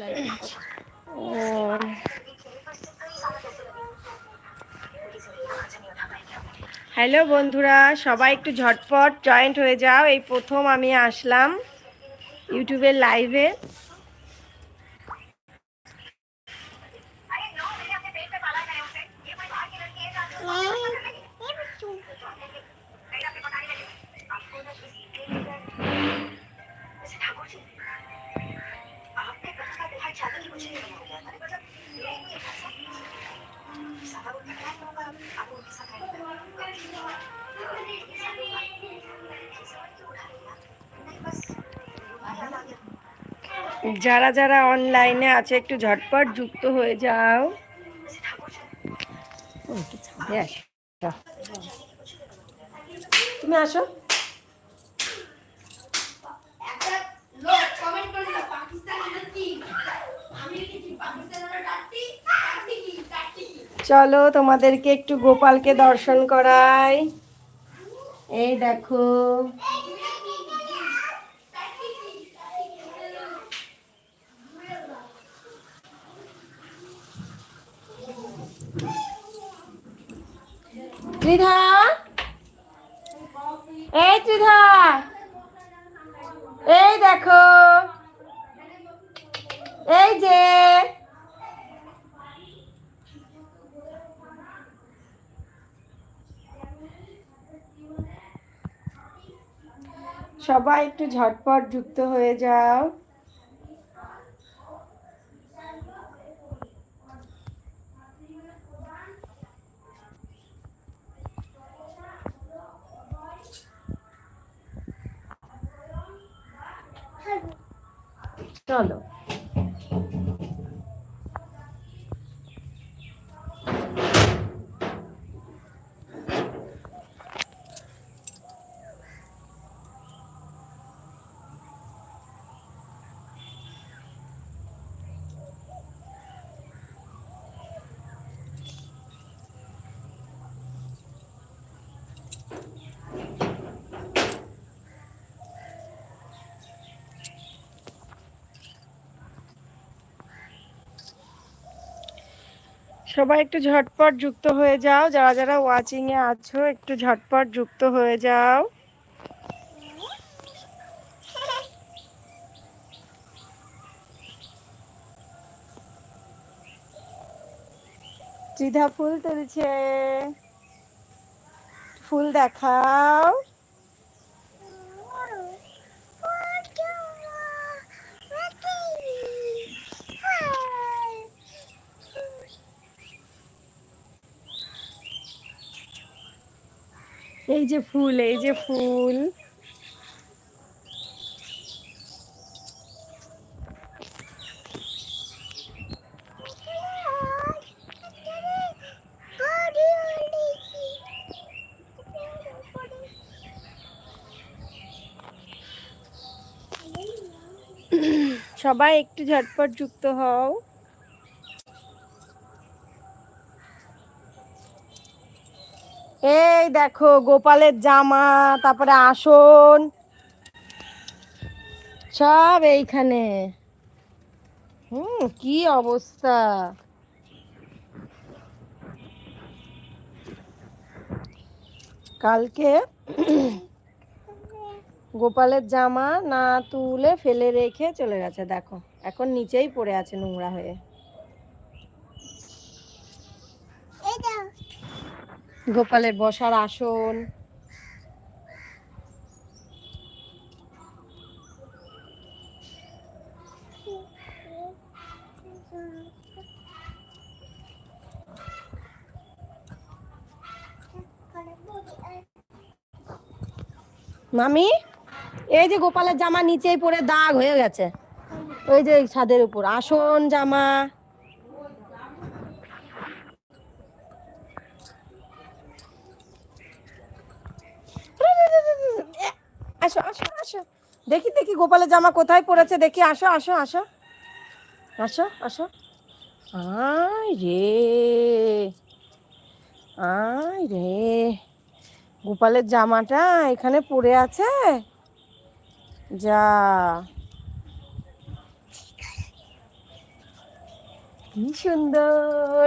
Lighting hello বন্ধুরা, সবাই একটু ঝটপট জয়েন্ট হয়ে যাও। এই প্রথম আমি আসলাম ইউটিউবের লাইভে যারা যারা অনলাইনে আছে, একটু ঝটপট যুক্ত হয়ে যাও। তুমি আসো। চলো তোমাদেরকে একটু গোপালকে দর্শন করাই। এই দেখো। ত্রিধা। এই ত্রিধা। এই দেখো। এই যে। সবাই একটু ঝটপট যুক্ত হয়ে যাও। চলো সবাই একটু ঝটপট যুক্ত হয়ে যাও। যারা যারা ওয়াচিং এ আছো, একটু ঝটপট যুক্ত হয়ে যাও। ত্রিধা ফুল তুলছে। ফুল দেখাও। এই যে ফুল এই যে ফুল। সবাই একটু ঝটপট যুক্ত হও। এই দেখো, গোপালের জামা, তারপরে আসন, সব এইখানে। হুম, কি অবস্থা? কালকে গোপালের জামা না তুলে ফেলে রেখে চলে গেছে, দেখো। এখন নিচেই পড়ে আছে নোংরা হয়ে। গোপালের বসার আসন। মামি, এই যে গোপালের জামা নিচেই পরে দাগ হয়ে গেছে। ওই যে ছাদের উপর। আসন, জামা এ, আসো আসো আসো। দেখি দেখি গোপালের জামা কোথায় পড়েছে, দেখি। আসো আসো আসো। আসো আসো। আয় রে। আয় রে। গোপালের জামাটা এখানে পড়ে আছে? যা। কি সুন্দর।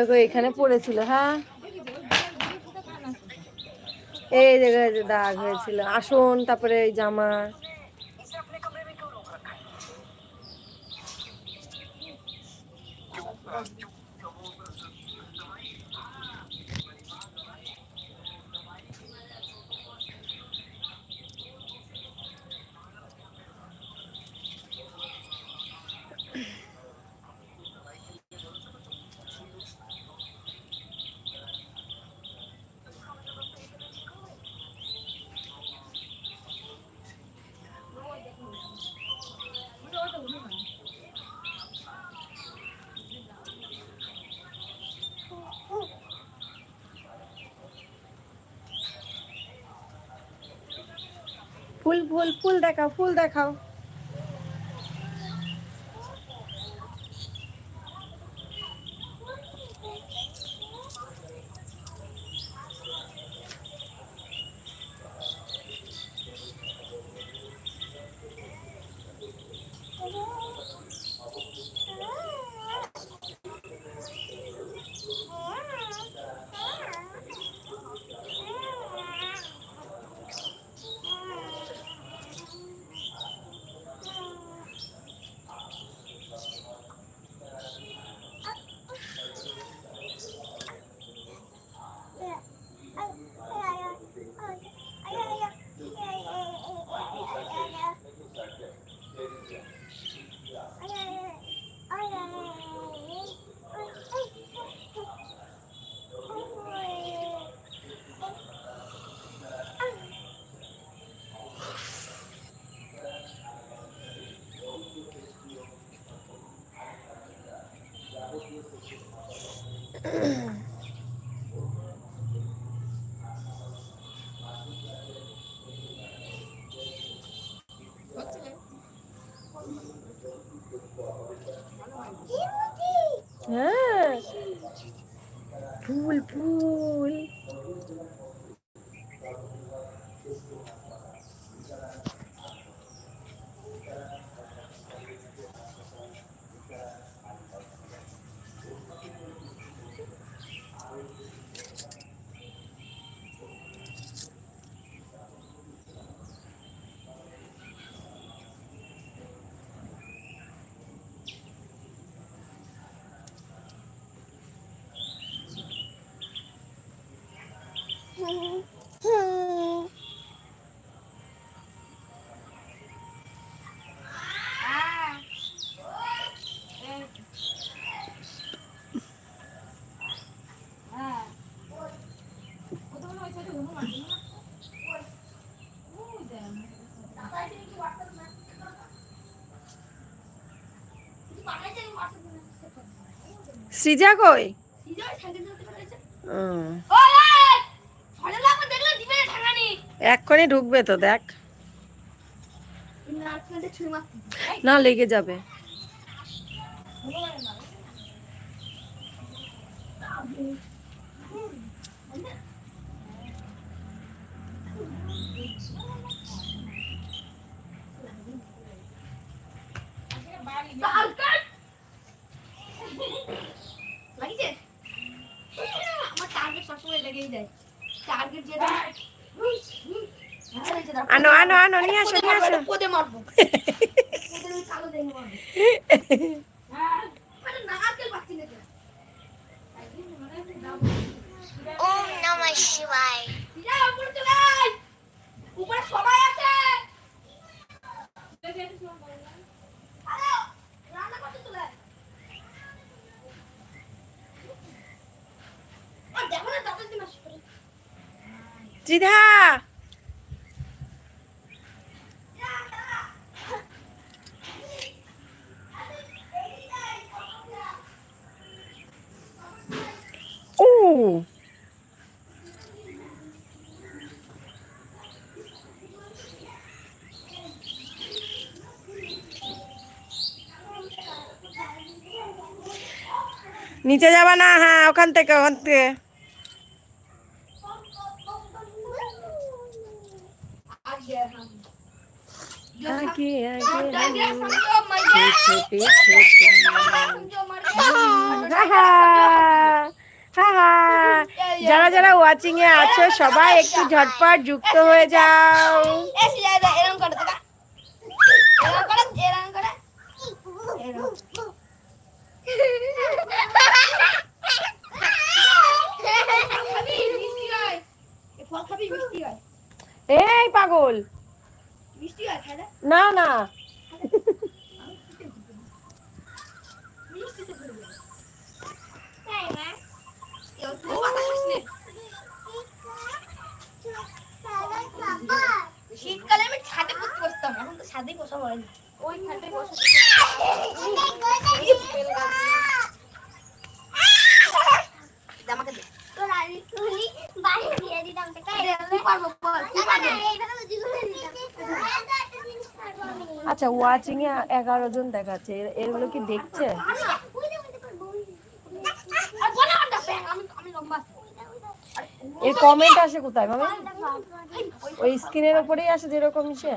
দেখো এখানে পড়েছিল হ্যাঁ? এই এই যে দাগ হয়েছিল। আসন তারপরে এই জামা। ফুল ফুল ফুল দেখাও ফুল দেখাও। সৃজা কই? এক্ষণে ঢুকবে তো দেখ। না লেগে যাবে লাগিছে আমার টার্গেট সবসময় লেগেই যায় টার্গেট যেটা আনো আনো আনো নিয়ে আসো নিয়ে আসো পদে মারবো পদে আমি কালো দেখে মারবো মানে নারকেল পাচ্ছি না তো। ওম নমঃ শিবায় যা, উপরে চলে আয়। উপরে সবাই আছে হ্যালো, রান্না করতে চলে আয়। আর দেখো না দাদার দিন আসছে ত্রিধা নিচে যাবা না হ্যাঁ ওখান থেকে ওখান থেকে যারা যারা ওয়াচিং এ আছো সবাই একটু ঝটপট যুক্ত হয়ে যাও এরকম করে এরকম করে এরকম হয় এই পাগল। মিষ্টি হয় না না? না মিষ্টি তো করবে তাই না। এও তুই কথা খাস নে শীতকালে আমি ছাদে পড়তে বসতাম এখন তো ছাদেই বসা হয় না। ওই খাটে বসে আমাকে দে আচ্ছা ওয়াচিং এ এগারো জন দেখাচ্ছে। এগুলো কি দেখছে? এর কমেন্ট আসে কোথায় মামি ওই স্ক্রিনের উপরেই আসে যেরকম ইসে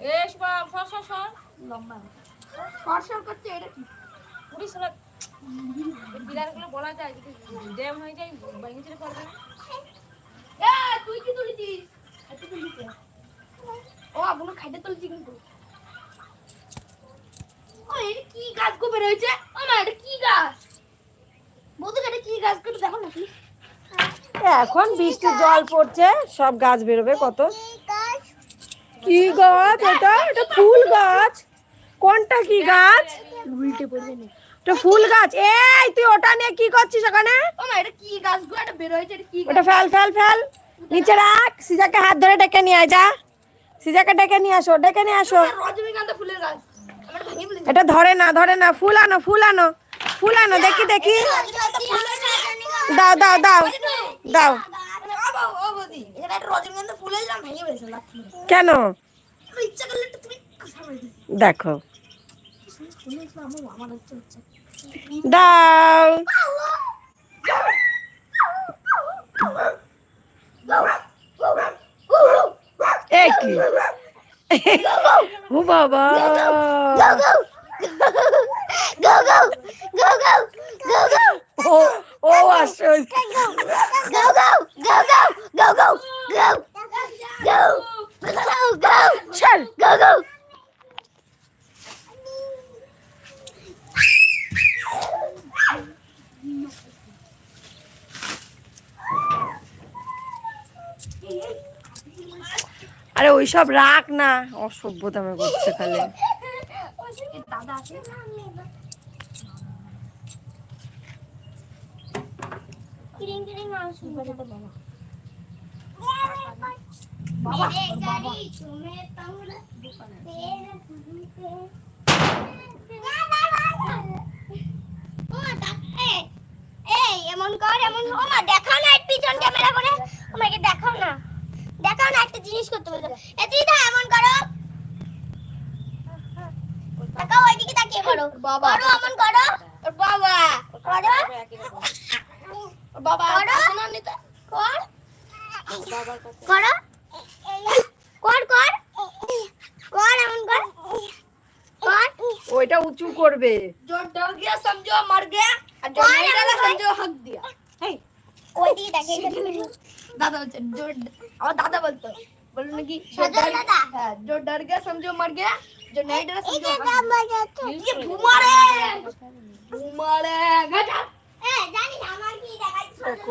লম্বা না দেখা যাবে লম্বা। না সরসর করছে এটা কি? এ তুই কি তুলিছিস? হাতে তুলিছিস ও খাইতে তুলছি কিন্তু। ও এটা কি গাছ গো বের হয়েছে? ও না এটা কি গাছ? এটা কি গাছ? দেখো না please। এখন বৃষ্টির জল পড়ছে সব গাছ বেরোবে কত? কি গাছ এটা? এটা ফুল গাছ। কোনটা কি গাছ? উল্টে পড়বে না। এটা ফুল গাছ। এই তুই ওটা নিয়ে কি করছিস ওখানে? এটা কি গাছ গো? এটা বের হয়েছে এটা কি ওটা ফেল ফেল ফেল। নিচে রাখ। সিজাকে হাত ধরে ডেকে নিয়ে আয় যা। সিজাকে ডেকে নিয়ে আসো ডেকে নিয়ে আসো। রজনীগন্ধা ফুলের গাছ। এটা ধরে না ধরে না। ফুল আনো ফুল আনো। ফুল আনো দেখি দেখি। দাও দাও দাও। দাও। ও বৌদি এখানে একটা রজনীগন্ধা ফুল এলাম ভেঙে ফেলেছে লাঠি মেরে। কেন তো একটু তুমি সামনে দিতে দেখো শুনেছো আমার আমার হচ্ছে হচ্ছে দাও এই কি ও বাবা ও ও আসল আরে ওইসব রাখ না অসভ্যতামে করছে খালি দাদা এমন কর এমন ও দেখাও না পিছন ক্যামেরা করে আমাকে দেখাও না দেখাও না একটা জিনিস করতে বলছো এ তুই দা এমন করো তাকাও ওইদিকে তাকিয়ে করো বাবা। করো এমন করো বাবা করো বাবা করো। শোনা নিতে কর করো কর কর কর এমন কর কর ওইটা উঁচু করবে जो डर गया समझो मर गया और जो कौन नहीं है डरा वो? समझो हक दिया ওইদিকে তাকিয়ে दादा बोलते जो और दादा बोलते बोलो ना कि जो सदा डर दादा। हाँ, जो डर गया समझो मर गया जो नहीं डरा समझो এটা हक দাম বাজাচ্ছ दिया। ये भूमारे भूमारे गजा এ জানিস আমার কি দেখাচ্ছ